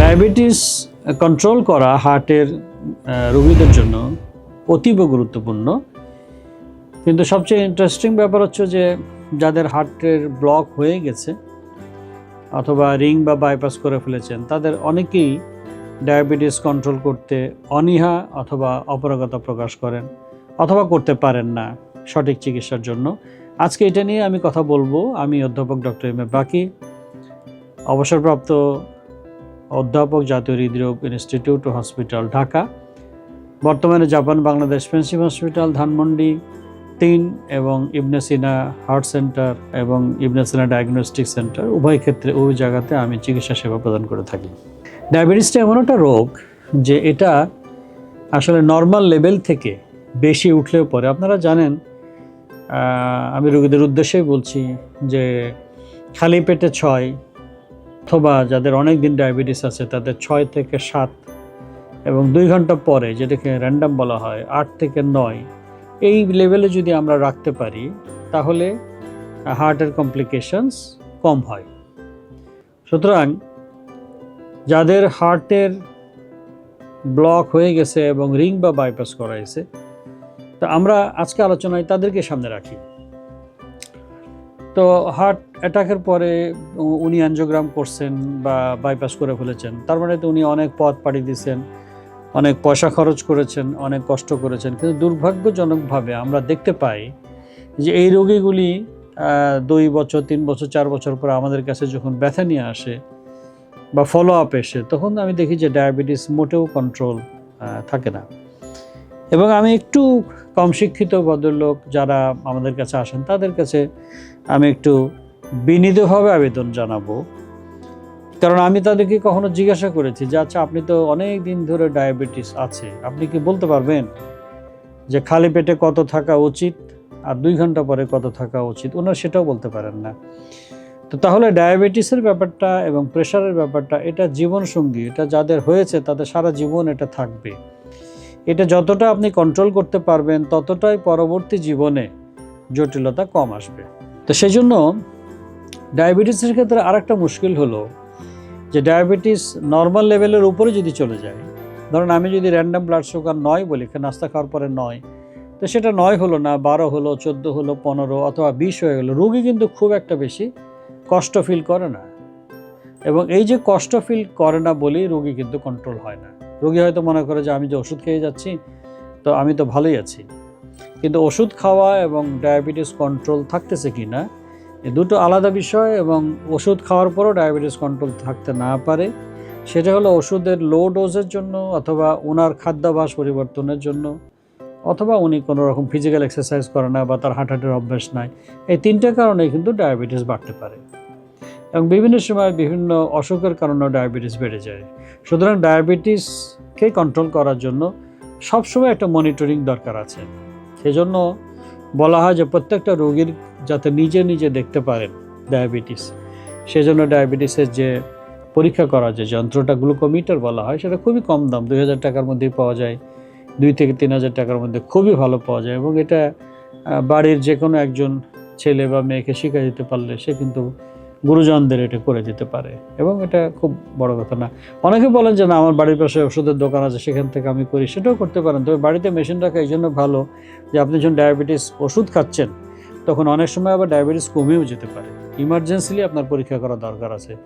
Diabetes control করা হার্টের রোগীদের জন্য অতীব গুরুত্বপূর্ণ। কিন্তু সবচেয়ে ইন্টারেস্টিং ব্যাপার হচ্ছে যে যাদের হার্টের ব্লক হয়ে গেছে অথবা রিং বা বাইপাস করে ফেলেছেন, তাদের অনেকেই ডায়াবেটিস কন্ট্রোল করতে অনীহা অথবা অপারগতা প্রকাশ করেন অথবা করতে পারেন না সঠিক চিকিৎসার জন্য। আজকে এটা নিয়ে আমি কথা বলব। আমি অধ্যাপক ডক্টর এম এ বাকি। অবসরপ্রাপ্ত অধ্যাপক জাতীয় হৃদরোগ ইনস্টিটিউট ও হসপিটাল ঢাকা। বর্তমানে জাপান, বাংলাদেশ পেন্সিভ হসপিটাল, ধানমন্ডি তিন এবং ইবনে সিনা হার্ট সেন্টার এবং ইবনে সিনা ডায়াগনস্টিক সেন্টার উভয় ক্ষেত্রে ওই জায়গাতে আমি চিকিৎসা সেবা প্রদান করে থাকি। ডায়াবেটিসটা এমন একটা রোগ যে এটা আসলে নর্মাল লেভেল থেকে বেশি উঠলেও পরে, আপনারা জানেন আমি রোগীদের উদ্দেশ্যেই বলছি যে খালি পেটে ছয় অথবা যাদের অনেক দিন ডায়াবেটিস আছে, তাদের ছয় থেকে সাত এবং দুই ঘণ্টা পরে যেটাকে র্যান্ডাম বলা হয়, আট থেকে নয়, এই লেভেলে যদি আমরা রাখতে পারি, তাহলে হার্টের কমপ্লিকেশনস কম হয়। সুতরাং যাদের হার্টের ব্লক হয়ে গেছে এবং রিং বা বাইপাস করা হয়েছে, তো আমরা আজকে আলোচনায় তাদেরকে সামনে রাখি। তো হার্ট অ্যাটাকের পরে উনি অ্যানজিওগ্রাম করছেন বা বাইপাস করে ফেলেছেন। তার মানে তো উনি অনেক পথ পাড়ি দিয়েছেন অনেক পয়সা খরচ করেছেন, অনেক কষ্ট করেছেন। কিন্তু দুর্ভাগ্যজনকভাবে আমরা দেখতে পাই যে এই রোগীগুলি দুই বছর, তিন বছর, চার বছর পরে আমাদের কাছে যখন ব্যথা নিয়ে আসে বা ফলো আপ এসে, তখন আমি দেখি যে ডায়াবেটিস মোটেও কন্ট্রোল থাকে না। এবং আমি একটু কম শিক্ষিত ভদ্রলোক যারা আমাদের কাছে আসেন, তাদের কাছে আমি একটু বিনীতভাবে আবেদন জানাব। কারণ আমি তাদেরকে কখনো জিজ্ঞাসা করেছি যে আচ্ছা আপনি তো অনেক দিন ধরে ডায়াবেটিস আছে, আপনি কি বলতে পারবেন যে, খালি পেটে কত থাকা উচিত আর দুই ঘণ্টা পরে কত থাকা উচিত? ওনারা সেটাও বলতে পারেন না। তো তাহলে ডায়াবেটিসের ব্যাপারটা এবং প্রেশারের ব্যাপারটা, এটা জীবনসঙ্গী, এটা যাদের হয়েছে, তাদের সারা জীবন এটা থাকবে। এটা যতটা আপনি কন্ট্রোল করতে পারবেন, ততটাই পরবর্তী জীবনে জটিলতা কম আসবে। তো সেই জন্য ডায়াবেটিসের ক্ষেত্রে আরেকটা মুশকিল হলো যে ডায়াবেটিস নর্মাল লেভেলের উপরে যদি চলে যায়, ধরুন আমি যদি র্যান্ডাম ব্লাড সুগার নয় বলি নাস্তা খাওয়ার পরে নয়, তো সেটা নয় হলো না, বারো হলো, চোদ্দ হলো, পনেরো অথবা বিশ হয়ে গেলো, রোগী কিন্তু খুব একটা বেশি কষ্ট ফিল করে না। এবং এই যে কষ্ট ফিল করে না বলেই রুগী কিন্তু কন্ট্রোল হয় না। রোগী হয়তো মনে করে যে আমি যে ওষুধ খেয়ে যাচ্ছি, তো আমি তো ভালোই আছি। কিন্তু ওষুধ খাওয়া এবং ডায়াবেটিস কন্ট্রোল থাকতেছে কি না এই দুটো আলাদা বিষয় এবং ওষুধ খাওয়ার পরও ডায়াবেটিস কন্ট্রোল থাকতে না পারে। সেটা হলো ওষুধের লো ডোজের জন্য অথবা ওনার খাদ্যাভাস পরিবর্তনের জন্য, অথবা উনি কোনো রকম ফিজিক্যাল এক্সারসাইজ করে না বা তার হাঁটাহাঁটির অভ্যাস নাই। এই তিনটে কারণে কিন্তু ডায়াবেটিস বাড়তে পারে। এবং বিভিন্ন সময় বিভিন্ন অসুখের কারণেও ডায়াবেটিস বেড়ে যায়। সুতরাং ডায়াবেটিসকে কন্ট্রোল করার জন্য সবসময় একটা মনিটরিং দরকার আছে। সেজন্য বলা হয় যে প্রত্যেকটা রোগীর যাতে নিজে নিজে দেখতে পারেন ডায়াবেটিস। সেজন্য ডায়াবেটিসের যে পরীক্ষা করা যে যন্ত্রটা গ্লুকোমিটার বলা হয়, সেটা খুবই কম দাম, দুই হাজার টাকার মধ্যেই পাওয়া যায়। দুই থেকে তিন হাজার টাকার মধ্যে খুবই ভালো পাওয়া যায় এবং এটা বাড়ির যে কোনো একজন ছেলে বা মেয়েকে শিখে দিতে পারলে সে কিন্তু গুরুজনদের এটা করে দিতে পারে। এবং এটা খুব বড় কথা না। অনেকে বলেন যে, না, আমার বাড়ির পাশে ওষুধের দোকান আছে, সেখান থেকে আমি করি। সেটাও করতে পারেন। তবে বাড়িতে মেশিন রাখা এই জন্য ভালো যে, আপনি যখন ডায়াবেটিস ওষুধ খাচ্ছেন, তখন অনেক সময় আবার ডায়াবেটিস কমেও যেতে পারে। ইমার্জেন্সিলি আপনার পরীক্ষা করা দরকার আছে।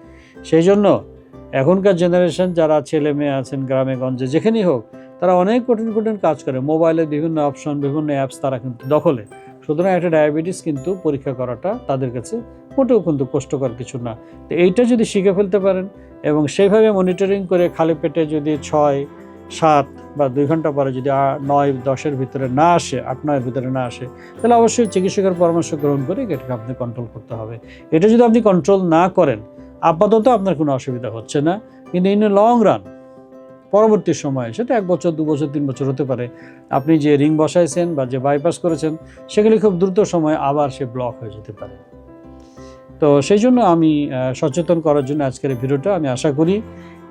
সেই জন্য এখনকার জেনারেশন যারা ছেলে মেয়ে আছেন, গ্রামে গঞ্জে, যেখানেই হোক, তারা অনেক কঠিন কঠিন কাজ করে। মোবাইলের বিভিন্ন অপশন, বিভিন্ন অ্যাপস তারা কিন্তু দখলে। সুতরাং একটা ডায়াবেটিস কিন্তু পরীক্ষা করাটা তাদের কাছে মোটেও কিন্তু কষ্টকর কিছু না। তো এইটা যদি শিখে ফেলতে পারেন এবং সেইভাবে মনিটরিং করে খালি পেটে যদি ছয়, সাত বা দুই ঘণ্টা পরে যদি নয়, দশের ভিতরে না আসে, আট, নয়ের ভিতরে না আসে, তাহলে অবশ্যই চিকিৎসকের পরামর্শ গ্রহণ করে এটাকে আপনি কন্ট্রোল করতে হবে। এটা যদি আপনি কন্ট্রোল না করেন, আপাতত আপনার কোনো অসুবিধা হচ্ছে না। কিন্তু ইন লং রান পরবর্তী সময়ে, সেটা এক বছর, দু বছর, তিন বছর হতে পারে, আপনি যে রিং বসাইছেন বা যে বাইপাস করেছেন, সেগুলি খুব দ্রুত সময়ে আবার সে ব্লক হয়ে যেতে পারে। তো সেই জন্য আমি সচেতন করার জন্য আজকের এই ভিডিওটা আমি আশা করি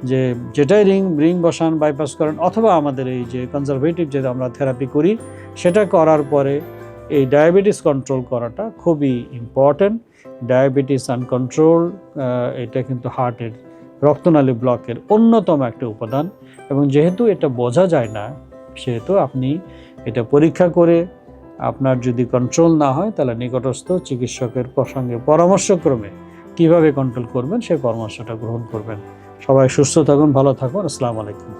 যে যেটাই রিং রিং বসান বাইপাস করেন, অথবা আমাদের এই যে কনজারভেটিভ যে আমরা থেরাপি করি, সেটা করার পরে এই ডায়াবেটিস কন্ট্রোল করাটা খুবই ইম্পর্ট্যান্ট ডায়াবেটিস আনকন্ট্রোল এটা কিন্তু হার্টের রক্তনালী ব্লকের অন্যতম একটা উপাদান। এবং যেহেতু এটা বোঝা যায় না, সেহেতু আপনি এটা পরীক্ষা করে আপনার যদি কন্ট্রোল না হয়, তাহলে নিকটস্থ চিকিৎসকের প্রসঙ্গে পরামর্শক্রমে কীভাবে কন্ট্রোল করবেন সেই পরামর্শটা গ্রহণ করবেন। সবাই সুস্থ থাকুন, ভালো থাকুন। আসসালামু আলাইকুম।